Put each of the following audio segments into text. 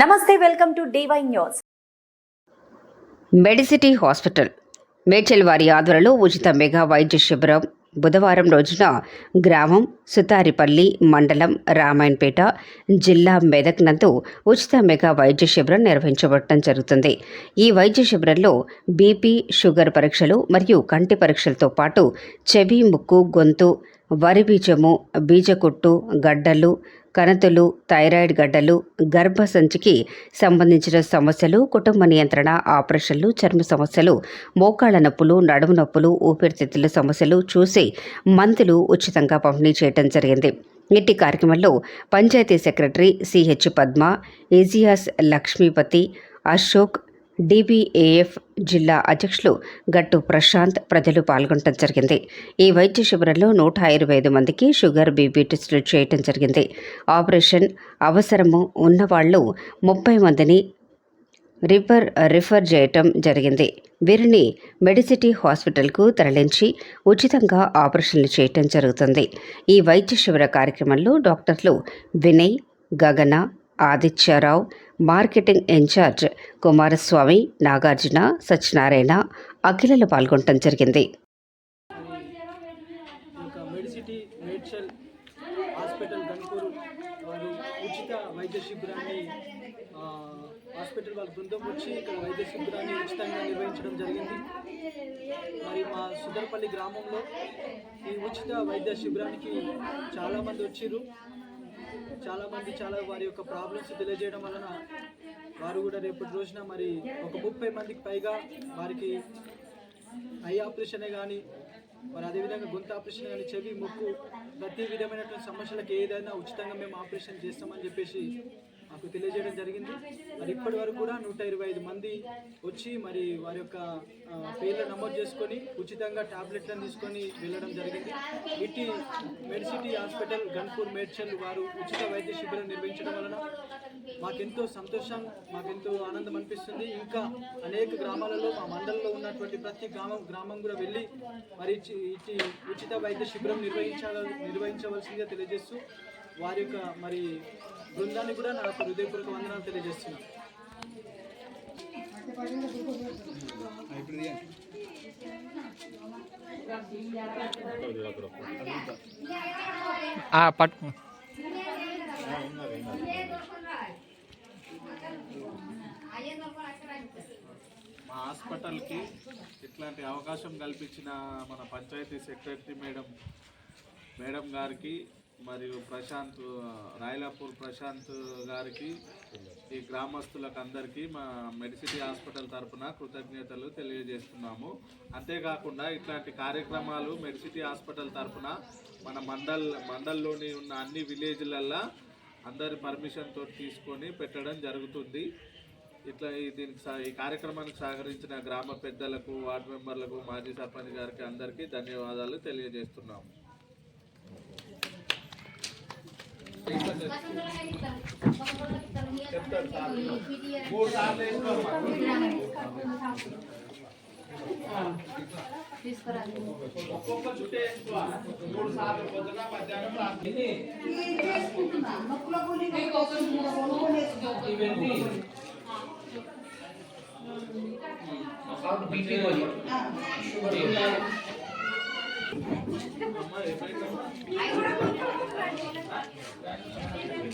నమస్తే welcome to DY news. Medicity hospital Medchal వారి ఆధ్వర్యంలో ఉచిత మెగా వైద్య శిబిరం బుధవారం రోజున గ్రామం సుతారిపల్లి మండలం రామాయణపేట జిల్లా మెదక్ నందు ఉచిత మెగా వైద్య శిబిరం నిర్వహించబడటం జరుగుతుంది. ఈ వైద్య శిబిరంలో బీపీ షుగర్ పరీక్షలు మరియు కంటి పరీక్షలతో పాటు చెవి ముక్కు గొంతు వరి బీజము బీజకుట్టు గడ్డలు కణతులు థైరాయిడ్ గడ్డలు గర్భసంచికి సంబంధించిన సమస్యలు కుటుంబ నియంత్రణ ఆపరేషన్లు చర్మ సమస్యలు మోకాళ్ళ నొప్పులు నడుము నొప్పులు ఊపిరితిత్తుల సమస్యలు చూసి మందులు ఉచితంగా పంపిణీ చేయడం జరిగింది. ఇట్టి కార్యక్రమంలో పంచాయతీ సెక్రటరీ సిహెచ్ పద్మ ఏజియాస్ లక్ష్మీపతి అశోక్ డిబిఏఎఫ్ జిల్లా అధ్యక్షులు గట్టు ప్రశాంత్ ప్రజలు పాల్గొనడం జరిగింది. ఈ వైద్య శిబిరంలో నూట ఇరవై ఐదు మందికి షుగర్ బీపీ టెస్టులు చేయటం జరిగింది. ఆపరేషన్ అవసరము ఉన్నవాళ్ళు ముప్పై మందిని రిఫర్ రిఫర్ చేయటం జరిగింది. వీరిని మెడిసిటీ హాస్పిటల్కు తరలించి ఉచితంగా ఆపరేషన్లు చేయటం జరుగుతుంది. ఈ వైద్య శిబిర కార్యక్రమంలో డాక్టర్లు వినయ్ గగన ఆదిత్యరావు మార్కెటింగ్ ఇన్ఛార్జ్ కుమారస్వామి నాగార్జున సత్యనారాయణ అఖిలలు పాల్గొనడం జరిగింది. హాస్పిటల్ గన్పూర్ వారు ఉచిత వైద్య శిబిరాన్ని హాస్పిటల్ వాళ్ళ బృందం వచ్చి ఇక్కడ వైద్య శిబిరాన్ని ఉచితంగా నిర్వహించడం జరిగింది. మరి మా సుందరపల్లి గ్రామంలో ఈ ఉచిత వైద్య శిబిరానికి చాలామంది వచ్చారు చాలామంది చాలా వారి యొక్క ప్రాబ్లమ్స్ తెలియజేయడం వలన వారు కూడా రేపటి రోజున మరి ఒక ముప్పై మందికి పైగా వారికి ఐ ఆపరేషనే కానీ మరి అదేవిధంగా గొంతు ఆపరేషన్ కానీ చెవి ముక్కు ప్రతి విధమైనటువంటి సమస్యలకు ఏదైనా ఉచితంగా మేము ఆపరేషన్ చేస్తామని చెప్పేసి మాకు తెలియజేయడం జరిగింది. మరి ఇప్పటి వరకు కూడా నూట ఇరవై ఐదు మంది వచ్చి మరి వారి యొక్క పేర్లు నమోదు చేసుకొని ఉచితంగా టాబ్లెట్లను తీసుకొని వెళ్ళడం జరిగింది. ఇటీ మెడిసిటీ హాస్పిటల్ గన్పూర్ మేడ్చల్ వారు ఉచిత వైద్య శిబిరం నిర్వహించడం వలన మాకెంతో సంతోషం మాకెంతో ఆనందం అనిపిస్తుంది. ఇంకా అనేక గ్రామాలలో మా మండలంలో ఉన్నటువంటి ప్రతి గ్రామం గ్రామం కూడా వెళ్ళి మరి ఇచ్చి ఇచ్చి ఉచిత వైద్య శిబిరం నిర్వహించాల నిర్వహించవలసిందిగా తెలియజేస్తూ వారి యొక్క మరి బృందాన్ని కూడా నా హృదయపూర్వక వందనాలు తెలియజేస్తున్నాను. పట్టు మా హాస్పిటల్కి ఇట్లాంటి అవకాశం కల్పించిన మన పంచాయతీ సెక్రటరీ మేడం మేడం గారికి మరియు ప్రశాంత్ రాయలాపూర్ ప్రశాంత్ గారికి ఈ గ్రామస్తులకు అందరికీ మా మెడిసిటీ హాస్పిటల్ తరఫున కృతజ్ఞతలు తెలియజేస్తున్నాము. అంతేకాకుండా ఇట్లాంటి కార్యక్రమాలు మెడిసిటీ హాస్పిటల్ తరఫున మన మండల్ మండల్లోని ఉన్న అన్ని విలేజ్లల్లో అందరి పర్మిషన్ తోటి తీసుకొని పెట్టడం జరుగుతుంది. ఇట్లా దీనికి ఈ కార్యక్రమానికి సహకరించిన గ్రామ పెద్దలకు వార్డు మెంబర్లకు మాజీ సర్పంచ్ గారికి అందరికీ ధన్యవాదాలు తెలియజేస్తున్నాము. ఒక్కొక్క చుట్టే మూడు సార్లు పొద్దున మధ్యాహ్నం రాత్రి ఇవన్నీ సార్ బీపీ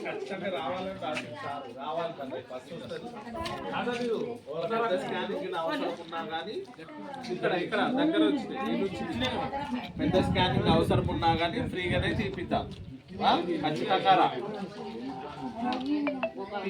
ఖచ్చితంగా రావాలని రావాలి ఫస్ట్ వస్తుంది పెద్ద స్కానింగ్ అవసరం ఉన్నా కానీ ఇక్కడ ఇక్కడ దగ్గర వచ్చింది. పెద్ద స్కానింగ్ అవసరం ఉన్నా కానీ ఫ్రీగానే తీపిద్దాం. ఖచ్చితంగా రా ఈ